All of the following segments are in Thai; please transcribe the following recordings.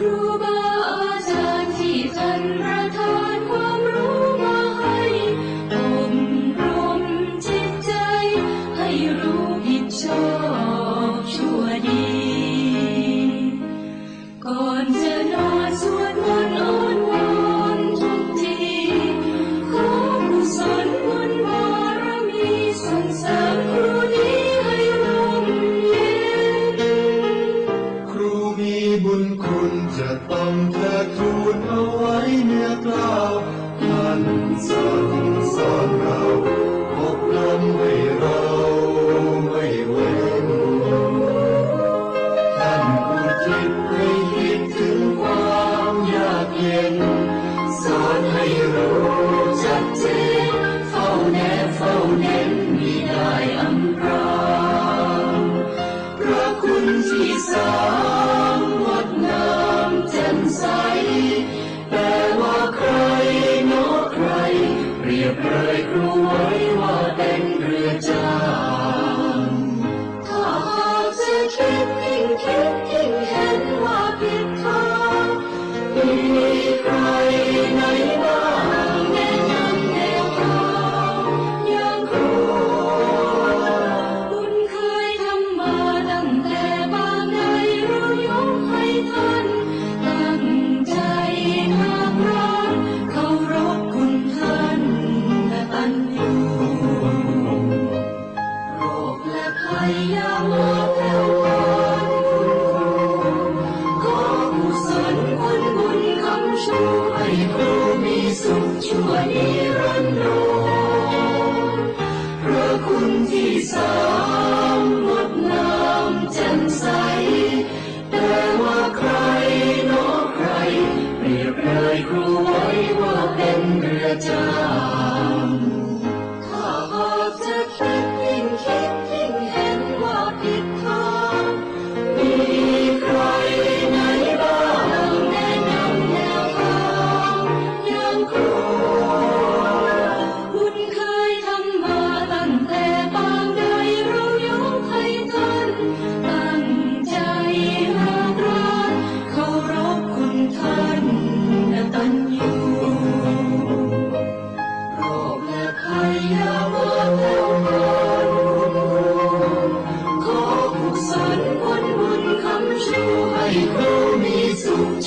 Ruba. ให้ครูมีสุขชั่วนิรันดรเพราะคุณที่สาม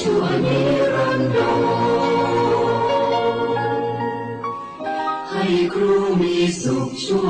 ชั่วนิรันดรให้ครูมีสุขชั่ว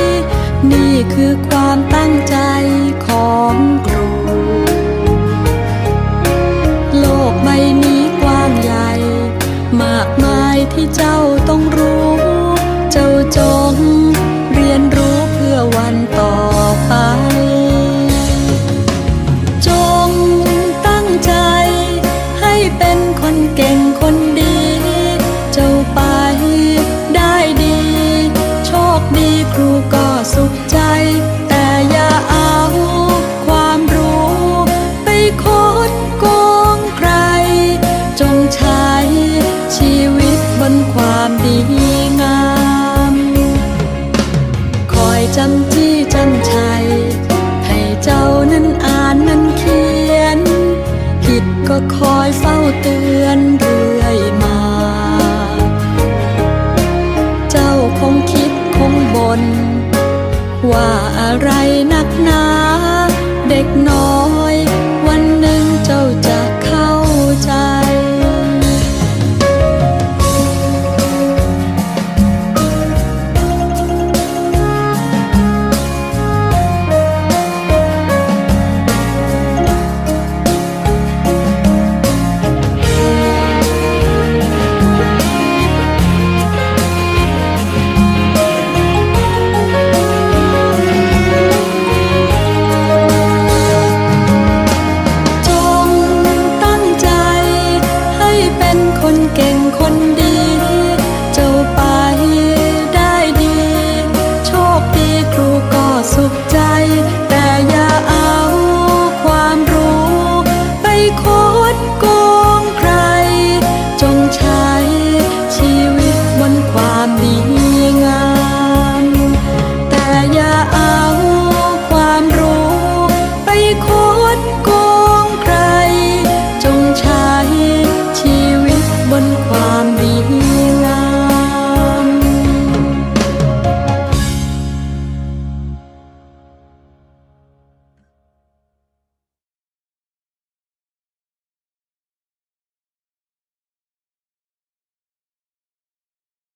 คือความตั้งใจของครู โลกใบนี้กว้างใหญ่ มากมายที่เจ้าต้องรู้ เจ้าจง อยเฝ้าเตือนเรื่อยมา เจ้าคงคิดคงบนว่าอะไรนักหนา เด็กน้อย